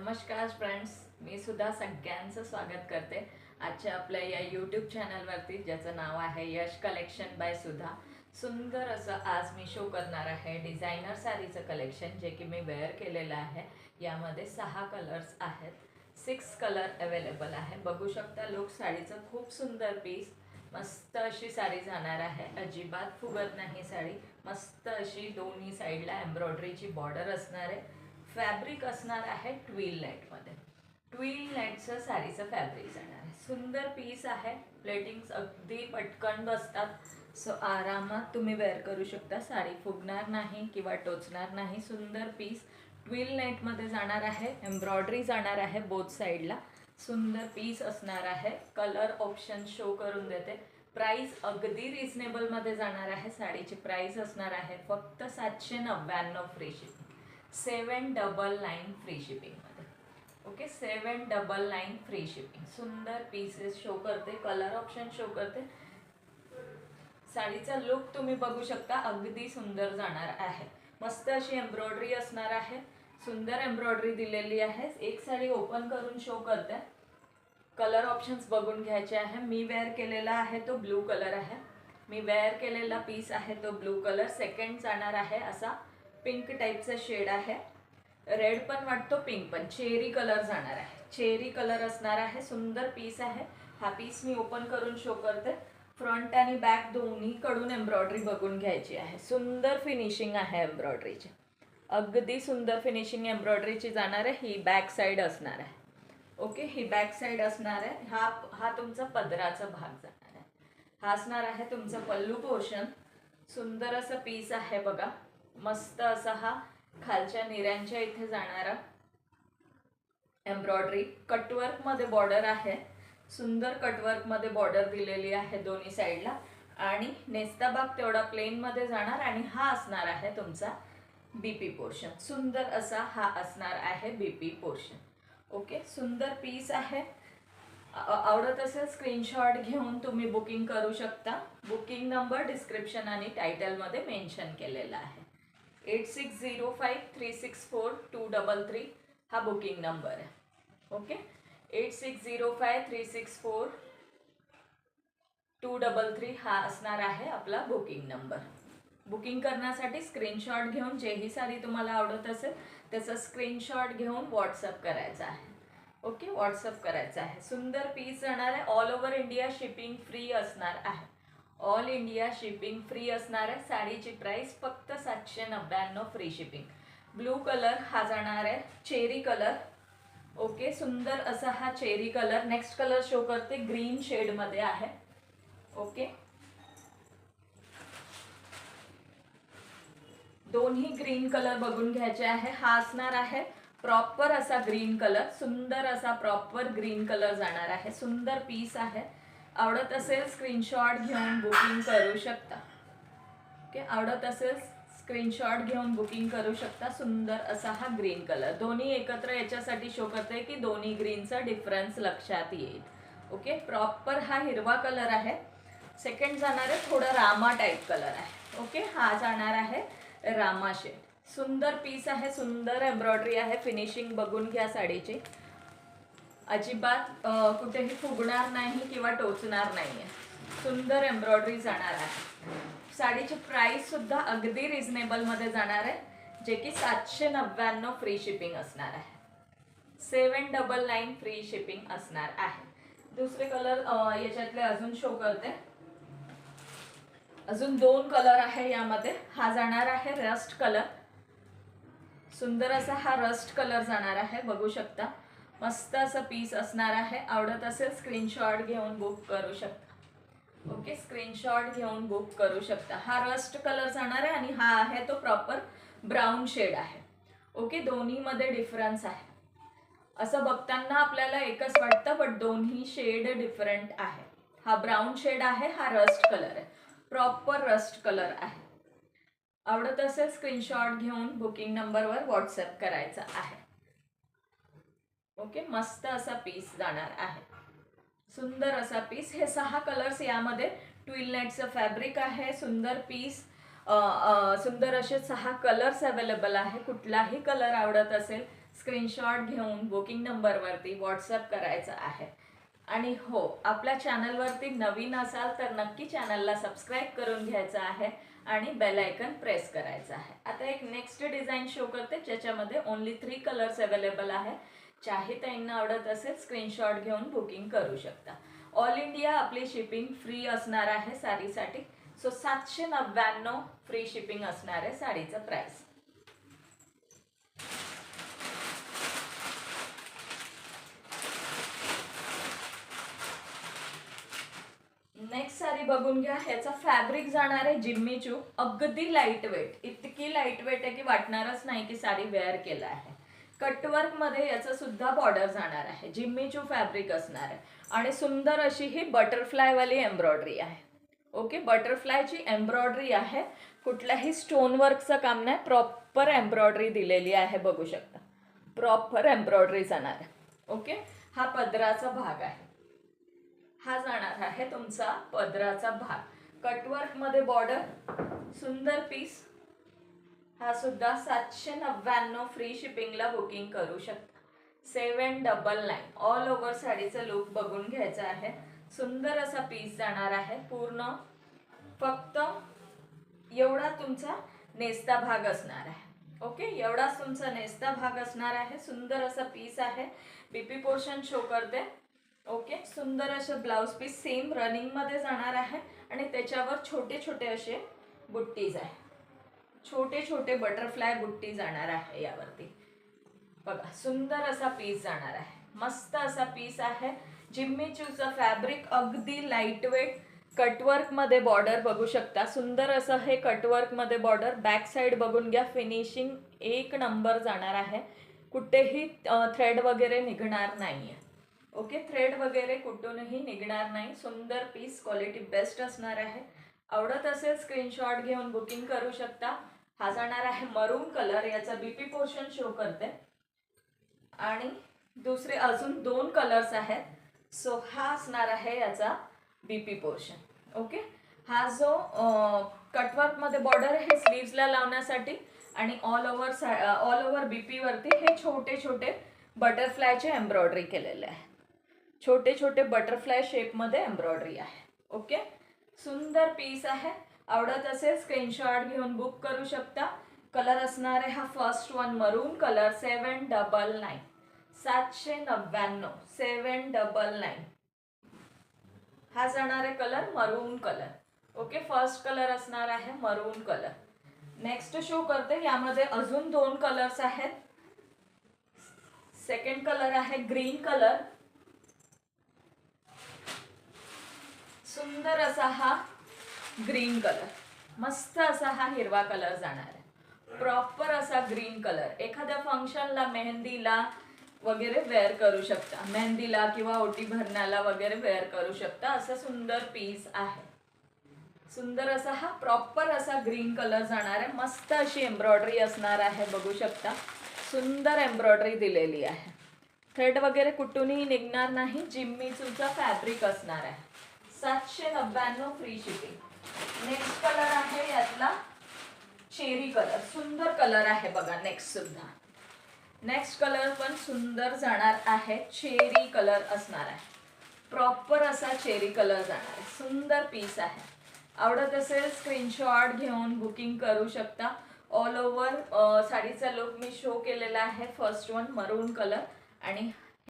नमस्कार फ्रेंड्स मी सुद्धा सगळ्यांचं स्वागत करते. आजच्या आपल्या या यूट्यूब चॅनलवरती ज्याचं नाव आहे यश कलेक्शन बाय सुधा. सुंदर असं आज मी शो करणार आहे डिझायनर साडीचं कलेक्शन जे की मी वेअर केलेलं आहे. यामध्ये सहा कलर्स आहेत. सिक्स कलर अवेलेबल आहे. बघू शकता लोक साडीचं खूप सुंदर पीस मस्त अशी साडी जाणार आहे. अजिबात फुगत नाही साडी. मस्त अशी दोन्ही साईडला एम्ब्रॉयडरीची बॉर्डर असणार आहे. फॅब्रिक असणार आहे ट्विल नेटमध्ये. ट्विल नेटचं साडीचं फॅब्रिक जाणार आहे. सुंदर पीस आहे. प्लेटिंग्स अगदी पटकन बसतात. सो आरामात तुम्ही वेअर करू शकता. साडी फुगणार नाही किंवा टोचणार नाही. सुंदर पीस ट्विल नेटमध्ये जाणार आहे. एम्ब्रॉयडरी जाणार आहे बोथ साईडला सुंदर पीस असणार आहे. कलर ऑप्शन शो करून देते. प्राईस अगदी रिझनेबलमध्ये जाणार आहे. साडीची प्राईस असणार आहे फक्त सातशे नव्याण्णव free shipping seven double nine free शिपिंगमध्ये okay seven double nine free shipping. सुंदर पीसेस शो करते कलर ऑप्शन शो करते. साडीचा लुक तुम्ही बघू शकता अगदी सुंदर जाणार आहे. मस्त अशी एम्ब्रॉयडरी असणार आहे. सुंदर एम्ब्रॉयडरी दिलेली आहे. एक साडी ओपन करून शो करते. कलर ऑप्शन्स बघून घ्यायचे आहे. मी वेअर केलेला आहे तो ब्लू कलर आहे. मी वेअर केलेला पीस आहे तो ब्लू कलर सेकंड जाणार आहे असा पिंक टाईपचा शेड आहे. रेड पण वाटतो पिंक पण. चेरी कलर जाणार आहे. चेरी कलर असणार आहे. सुंदर पीस आहे. हा पीस मी ओपन करून शो करते. फ्रंट आणि बॅक दोन्हीकडून एम्ब्रॉयडरी बघून घ्यायची आहे. सुंदर फिनिशिंग आहे एम्ब्रॉयडरीची अगदी सुंदर फिनिशिंग एम्ब्रॉयडरीची जाणार आहे. ही बॅक साईड असणार आहे. ओके ही बॅक साईड असणार आहे. हा हा तुमचा पदराचा भाग जाणार आहे. हा असणार आहे तुमचा पल्लू पोर्शन सुंदर असं पीस आहे बघा. मस्त असा हा खालच्या निऱ्यांच्या इथे जाणारा एम्ब्रॉयडरी. कटवर्कमध्ये बॉर्डर आहे. सुंदर कटवर्कमध्ये बॉर्डर दिलेली आहे दोन्ही साईडला. आणि नेस्ताबाग तेवढा प्लेनमध्ये जाणार आणि हा असणार आहे तुमचा बीपी पोर्शन सुंदर असा हा असणार आहे बीपी पोर्शन ओके सुंदर पीस आहे. आवडत असेल स्क्रीनशॉट घेऊन तुम्ही बुकिंग करू शकता. बुकिंग नंबर डिस्क्रिप्शन आणि टायटलमध्ये मेन्शन केलेला आहे. Eight six zero five three six four two double three हा बुकिंग नंबर आहे. Okay? Eight six zero five three six four two double three हा असणार आहे आपला बुकिंग नंबर. बुकिंग करण्यासाठी स्क्रीनशॉट घेऊन जेही साडी तुम्हाला आवडत असेल त्याचा स्क्रीनशॉट घेऊन व्हॉट्सअप करायचा आहे. ओके? व्हॉट्सअप करायचं आहे. सुंदर पीस जाणार आहे. All over India shipping free असणार आहे. ऑल इंडिया शिपिंग फ्री असणार आहे साडीची प्राईस फक्त सातशे नव्याण्णव फ्री शिपिंग ब्लू कलर हा जाणार आहे. चेरी कलर ओके सुंदर असा हा cherry colour next colour show करते. ग्रीन शेडमध्ये आहे. ओके दोन्ही ग्रीन कलर बघून घ्यायचे आहे. हा असणार आहे. प्रॉपर असा ग्रीन कलर सुंदर असा प्रॉपर ग्रीन कलर जाणार आहे. सुंदर पीस आहे. आवडत असेल स्क्रीनशॉट घेऊन बुकिंग करू शकता. ओके आवडत असेल स्क्रीनशॉट घेऊन बुकिंग करू शकता. सुंदर असा हा ग्रीन कलर दोन्ही एकत्र याच्यासाठी शो करते की दोन्ही ग्रीनचा डिफरन्स लक्षात येईल. ओके प्रॉपर हा हिरवा कलर आहे. सेकंड जाणार आहे थोडं रामा टाईप कलर आहे. ओके हा जाणार आहे रामा शेड सुंदर पीस आहे सुंदर एम्ब्रॉयडरी आहे. फिनिशिंग बघून घ्या साडीची. अजिबात कुठेही फुगणार नाही किंवा टोचणार नाही सुंदर एम्ब्रॉयडरी जाणार आहे. साडीची प्राईस सुद्धा अगदी रिझनेबलमध्ये जाणार आहे जे की सातशे नव्याण्णव फ्री शिपिंग असणार आहे. Seven double nine free shipping असणार आहे. दुसरे कलर याच्यातले अजून शो करते. अजून दोन कलर आहे यामध्ये. हा जाणार आहे रस्ट कलर सुंदर असा हा रस्ट कलर जाणार आहे बघू शकता. मस्त असं पीस असणार आहे. आवडत असेल स्क्रीनशॉट घेऊन बुक करू शकता. ओके स्क्रीनशॉट घेऊन बुक करू शकता. हा रस्ट कलर जाणार आहे आणि हा आहे तो प्रॉपर ब्राऊन शेड आहे. ओके दोन्हीमध्ये डिफरन्स आहे. असं बघताना आपल्याला एकच वाटतं बट दोन्ही शेड डिफरंट आहे. हा ब्राऊन शेड आहे हा रस्ट कलर आहे. प्रॉपर रस्ट कलर आहे. आवडत असेल स्क्रीनशॉट घेऊन बुकिंग नंबरवर व्हॉट्सअप करायचा आहे. ओके मस्त असा पीस जाणार आहे. सुंदर असा पीस हे सहा कलर्स यामध्ये ट्विल नाईटचं फॅब्रिक आहे. सुंदर पीस सुंदर असे सहा कलर्स अवेलेबल आहे. कुठलाही कलर आवडत असेल स्क्रीनशॉट घेऊन बुकिंग नंबरवरती व्हॉट्सअप करायचं आहे. आणि हो आपल्या चॅनलवरती नवीन असाल तर नक्की चॅनलला सबस्क्राईब करून घ्यायचं आहे आणि बेलायकन प्रेस करायचं आहे. आता एक नेक्स्ट डिझाईन शो करते ज्याच्यामध्ये ओन्ली थ्री कलर्स अवेलेबल आहे. चाहे ताईंना आवडत असेल स्क्रीनशॉट घेऊन बुकिंग करू शकता. ऑल इंडिया आपली शिपिंग फ्री असणार आहे साडीसाठी. सो सातशे नव्याण्णव फ्री शिपिंग असणार आहे साडीचं प्राइस नेक्स्ट साडी बघून घ्या. ह्याचा फॅब्रिक जाणार आहे जिम्मी चू अगदी लाइट वेट इतकी लाइट वेट आहे की वाटणारच नाही की साडी वेअर केला आहे. कटवर्कमध्ये याचं सुद्धा बॉर्डर जाणार आहे. जिम्मी चू फॅब्रिक असणार आहे. आणि सुंदर अशी ही बटरफ्लाय वाली एम्ब्रॉयडरी आहे. ओके बटरफ्लायची एम्ब्रॉयडरी आहे. कुठल्याही स्टोन वर्कचं काम नाही. प्रॉपर एम्ब्रॉयडरी दिलेली आहे. बघू शकता. प्रॉपर एम्ब्रॉयडरी जाणार आहे. ओके हा पदराचा भाग आहे. हा जाणार आहे तुमचा पदराचा भाग. कटवर्कमध्ये बॉर्डर सुंदर पीस हा सुद्धा सातशे नव्याण्णव फ्री शिपिंगला बुकिंग करू शकता. Seven double nine all over साडीचं look बघून घ्यायचा आहे. सुंदर असा पीस जाणार आहे. पूर्ण फक्त एवढा तुमचा नेस्ता भाग असणार आहे. ओके एवढाच तुमचा नेस्ता भाग असणार आहे. सुंदर असा पीस आहे. बीपी पोर्शन शो करते. ओके सुंदर असं ब्लाऊज पीस सेम रनिंगमध्ये जाणार आहे. आणि त्याच्यावर छोटे छोटे असे बुट्टीज आहे. छोटे छोटे बटरफ्लाय बुट्टी जाणार आहे यावरती. बघा सुंदर असा पीस जाणार आहे. मस्त असा पीस आहे. जिम्मी चूचं फॅब्रिक अगदी लाईटवेट कटवर्कमध्ये बॉर्डर बघू शकता. सुंदर असं हे कटवर्कमध्ये बॉर्डर बॅक साईड बघून घ्या फिनिशिंग एक नंबर जाणार आहे. कुठेही थ्रेड वगैरे निघणार नाहीये. ओके? थ्रेड वगैरे कुठूनही निघणार नाही. सुंदर पीस क्वालिटी बेस्ट असणार आहे. आवडत असेल स्क्रीनशॉट घेऊन बुकिंग करू शकता. हा जाणार आहे मरून कलर याचा बीपी पोर्शन शो करते. आणि दुसरे अजून दोन कलर्स आहेत. सो हा असणार आहे याचा बीपी पोर्शन ओके हा जो कटवर्कमध्ये बॉर्डर आहे हे स्लीव्सला लावण्यासाठी आणि all over all over BP वरती हे छोटे छोटे बटरफ्लायचे एम्ब्रॉयडरी केलेले आहे. छोटे छोटे बटरफ्लाय शेपमध्ये एम्ब्रॉयडरी आहे. ओके सुंदर पीस आहे. आवडत असेल स्क्रीनशॉट घेऊन बुक करू शकता. कलर असणार आहे हा first one maroon colour seven double nine सातशे नव्याण्णव सेवन डबल नाईन हा जाणार आहे कलर मरून कलर ओके फर्स्ट कलर असणार आहे मरून कलर नेक्स्ट शो करते यामध्ये अजून दोन कलर्स आहेत. सेकंड कलर आहे ग्रीन कलर सुंदर असा हा ग्रीन कलर. मस्त असा हा हिरवा कलर जाणार आहे. प्रॉपर असा ग्रीन कलर. एखाद्या फंक्शनला मेहंदीला वगैरे वेअर करू शकता. मेहंदीला किंवा ओटी भरण्याला वगैरे वेअर करू शकता. असं सुंदर पीस आहे. सुंदर असा हा प्रॉपर असा ग्रीन कलर जाणार आहे. मस्त अशी एम्ब्रॉयडरी असणार आहे बघू शकता. सुंदर एम्ब्रॉयडरी दिलेली आहे. थ्रेड वगैरे कुठूनही निघणार नाही. जिम्मीचूचा फॅब्रिक असणार आहे. सातशे नव्याण्णव फ्री शिपिंग नेक्स्ट कलर आहे यातला चेरी कलर सुंदर कलर आहे बघा नेक्स्ट सुद्धा. नेक्स्ट कलर पण सुंदर जाणार आहे चेरी कलर असणार आहे. प्रॉपर असा चेरी कलर जाणार आहे सुंदर पीस आहे. आवडत असेल स्क्रीनशॉट घेऊन बुकिंग करू शकता. ऑल ओव्हर साडीचा लुक मी शो केलेला आहे फर्स्ट वन मरून कलर आणि